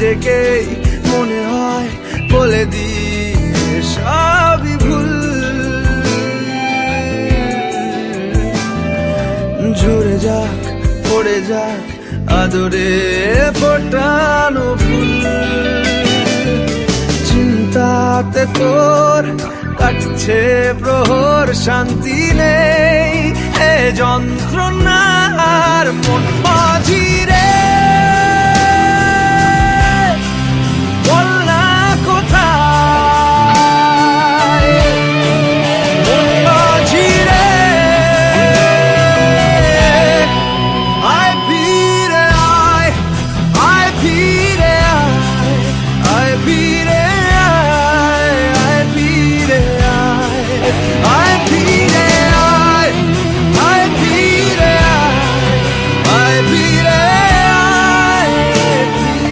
নিজেকেই মনে হয় বলে দিই, সবই ভুল। ঝরে যাক, পড়ে যাক, আদরে ফোটানো ফুল। চিন্তাতে তোর কাটছে প্রহর, শান্তি নেই, এ যন্ত্রণা।